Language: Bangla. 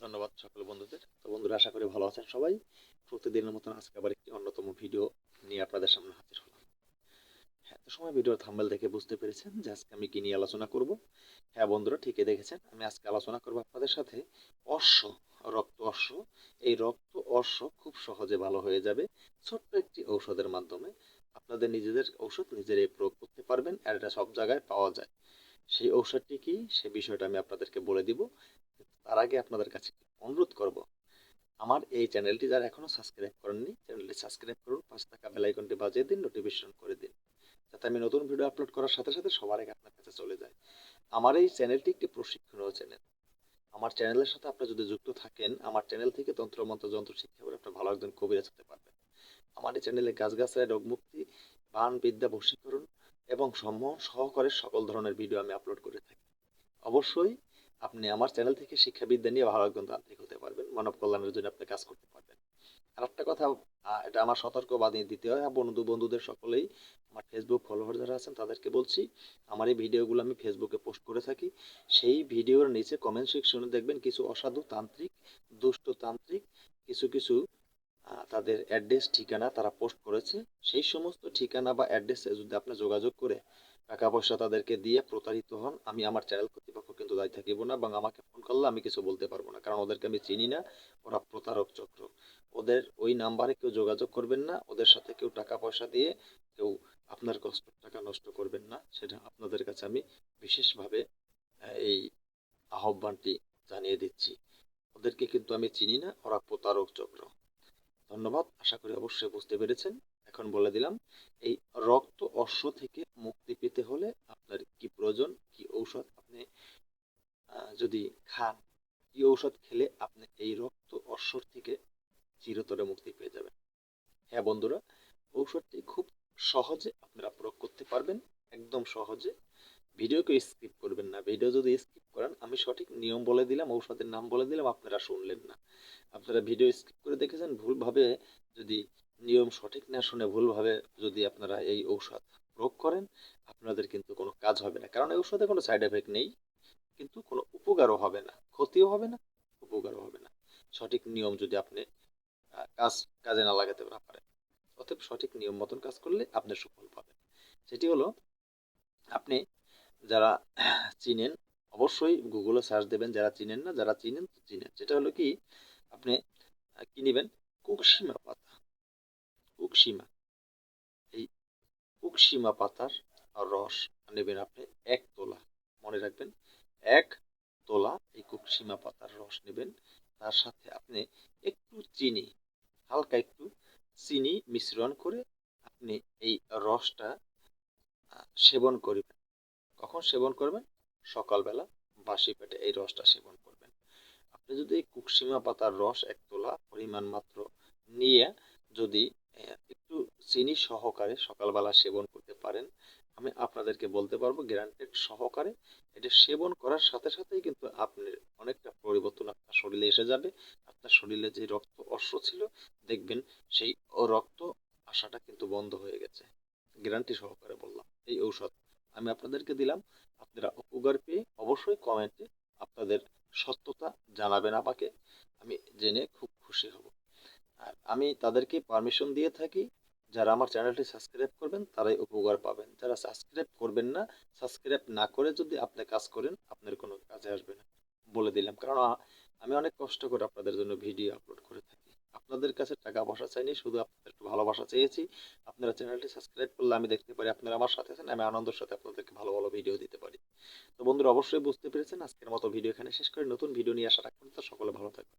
ধন্যবাদ সকল বন্ধুদের। তো বন্ধুরা, আশা করি ভালো আছেন সবাই। প্রতিদিনের মতন আজকে আবার একটি অন্যতম ভিডিও নিয়ে আপনাদের সামনে হাজির হলাম। হ্যাঁ তো সময় ভিডিওর থাম্বেল দেখে বুঝতে পেরেছেন যে আজকে আমি কি নিয়ে আলোচনা করব? হ্যাঁ বন্ধুরা, ঠিকই দেখেছেন। আমি আজকে আলোচনা করব আপনাদের সাথে অশ্ব, রক্ত অশ্ব। এই রক্ত অশ্ব খুব সহজে ভালো হয়ে যাবে ছোট্ট একটি ঔষধের মাধ্যমে। আপনাদের নিজেদের ঔষধ নিজেরাই প্রয়োগ করতে পারবেন আর এটা সব জায়গায় পাওয়া যায়। সেই ঔষধটি কি? সে বিষয়টা আমি আপনাদেরকে বলে দিব। তার আগে আপনাদের কাছে অনুরোধ করব, আমার এই চ্যানেলটি যারা এখনও সাবস্ক্রাইব করেননি, চ্যানেলটি সাবস্ক্রাইব করুন পাঁচ টাকা বেল আইকনটি বাজিয়ে দিন নোটিফিকেশন করে দিন, যাতে আমি নতুন ভিডিও আপলোড করার সাথে সাথে সবার আগে আপনার কাছে চলে যায়। আমার এই চ্যানেলটি একটি প্রশিক্ষণীয় চ্যানেল আমার চ্যানেলের সাথে আপনি যদি যুক্ত থাকেন, আমার চ্যানেল থেকে তন্ত্রমন্ত্র যন্ত্র শিক্ষা করে আপনি ভালো একজন কবিরাজ হতে পারবেন। আমার এই চ্যানেলে গাছগাছায় রোগমুক্তি বান, বিদ্যা বশীকরণ এবং সম্মোহন সহকারে সকল ধরনের ভিডিও আমি আপলোড করে থাকি। অবশ্যই আপনি আমার চ্যানেল থেকে শিক্ষাবিদ্যা নিয়ে ভালো একজন তান্ত্রিক হতে পারবেন। মানব কল্যাণের জন্য আপনি কাজ করতে পারবেন। আর একটা কথা এটা আমার সতর্ক বাণী দিতে হয়। আর বন্ধু বন্ধুদের সকলেই, আমার ফেসবুক ফলোয়ার যারা আছেন, তাদেরকে বলছি, আমার এই ভিডিওগুলো আমি ফেসবুকে পোস্ট করে থাকি। সেই ভিডিওর নিচে কমেন্ট সেকশনে দেখবেন কিছু অসাধু তান্ত্রিক, দুষ্ট তান্ত্রিক, কিছু কিছু তাদের অ্যাড্রেস ঠিকানা তারা পোস্ট করেছে। সেই সমস্ত ঠিকানা বা অ্যাড্রেসে যদি আপনি যোগাযোগ করে টাকা পয়সা তাদেরকে দিয়ে প্রতারিত হন, আমি আমার চ্যানেল কর্তৃপক্ষ কিন্তু দায়ী থাকিব না, এবং আমাকে ফোন করলে আমি কিছু বলতে পারব না, কারণ ওদেরকে আমি চিনি না, ওরা প্রতারক চক্র ওদের ওই নাম্বারে কেউ যোগাযোগ করবেন না, ওদের সাথে কেউ টাকা পয়সা দিয়ে কেউ আপনার কষ্ট টাকা নষ্ট করবেন না, সেটা আপনাদের কাছে আমি বিশেষভাবে এই আহ্বানটি জানিয়ে দিচ্ছি। ওদেরকে কিন্তু আমি চিনি না, ওরা প্রতারক চক্র। ধন্যবাদ, আশা করি অবশ্যই বুঝতে পেরেছেন। এখন বলে দিলাম, এই রক্ত অশ্ব থেকে মুক্তি পেতে হলে আপনার কি প্রয়োজন, কি ঔষধ যদি খান, কি ঔষধ খেলে আপনি এই রক্ত অশ্বর থেকে চিরতরে মুক্তি পেয়ে যাবেন? হ্যাঁ বন্ধুরা, ঔষধটি খুব সহজে আপনারা প্রয়োগ করতে পারবেন, একদম সহজে। ভিডিওকে স্কিপ করবেন না। ভিডিও যদি স্কিপ করেন, আমি সঠিক নিয়ম বলে দিলাম, ঔষধের নাম বলে দিলাম, আপনারা শুনলেন না। আপনারা ভিডিও স্কিপ করে দেখেছেন, ভুলভাবে যদি নিয়ম সঠিক না শুনে ভুলভাবে যদি আপনারা এই ঔষধ প্রয়োগ করেন, আপনাদের কিন্তু কোনো কাজ হবে না। কারণ এই ঔষধে কোনো সাইড এফেক্ট নেই। কিন্তু কোনো উপকারও হবে না, ক্ষতিও হবে না, উপকারও হবে না। সঠিক নিয়ম যদি আপনি কাজ, কাজে না লাগাতে না পারেন, অতএব সঠিক নিয়ম মতন কাজ করলে আপনি সুফল পাবেন। সেটি হলো, আপনি যারা চিনেন, অবশ্যই গুগলে সার্চ দেবেন, যারা চিনেন না, যারা চিনেন চিনেন। সেটা হলো কি, আপনি কি নেবেন? কুকসীমা পাতা। কুকসীমা। এই কুকসীমা পাতার রস নেবেন আপনি এক তোলা। মনে রাখবেন এক তোলা এই কুকসীমা পাতার রস নেবেন। তার সাথে আপনি একটু চিনি, হালকা একটু চিনি মিশ্রণ করে আপনি এই রসটা সেবন করবেন। কখন সেবন করবেন? সকালবেলা বাসি পেটে এই রসটা সেবন করবেন। আপনি যদি এই কুকসীমা পাতার রস এক তোলা পরিমাণ মাত্র নিয়ে যদি একটু চিনি সহকারে সকালবেলা সেবন করতে পারেন আমি আপনাদেরকে বলতে পারব গ্যারান্টেড সহকারে এটা সেবন করার সাথে সাথেই কিন্তু আপনার অনেকটা পরিবর্তন আপনার শরীরে এসে যাবে। আপনার শরীরে যে রক্ত অশ্ব ছিল, দেখবেন সেই রক্ত আসাটা কিন্তু বন্ধ হয়ে গেছে। গ্যারান্টি সহকারে বললাম, এই ঔষধ আমি আপনাদেরকে দিলাম। আপনারা উপকার পেয়ে অবশ্যই কমেন্টে আপনাদের সত্যতা জানাবেন আমাকে। আমি জেনে খুব খুশি হব। আর আমি তাদেরকে পারমিশন দিয়ে থাকি যারা আমার চ্যানেলটি সাবস্ক্রাইব করবেন, তারাই উপকার পাবেন। যারা সাবস্ক্রাইব করবেন না, সাবস্ক্রাইব না করে যদি আপনি কাজ করেন, আপনার কোনো কাজে আসবে না, বলে দিলাম। কারণ আমি অনেক কষ্ট করে আপনাদের জন্য ভিডিও আপলোড করে থাকি। আপনাদের কাছে টাকা পয়সা চাইনি, শুধু আপনাদের একটু ভালোবাসা চেয়েছি। আপনারা চ্যানেলটি সাবস্ক্রাইব করলে আমি দেখতে পারি আপনারা আমার সাথে আছেন, আমি আনন্দের সাথে আপনাদেরকে ভালো ভালো ভিডিও দিতে পারি। তো বন্ধুরা, অবশ্যই বুঝতে পেরেছেন, আজকের মতো ভিডিও এখানে শেষ করে। নতুন ভিডিও নিয়ে আসা রাখবেন তো সকলে ভালো থাকবেন।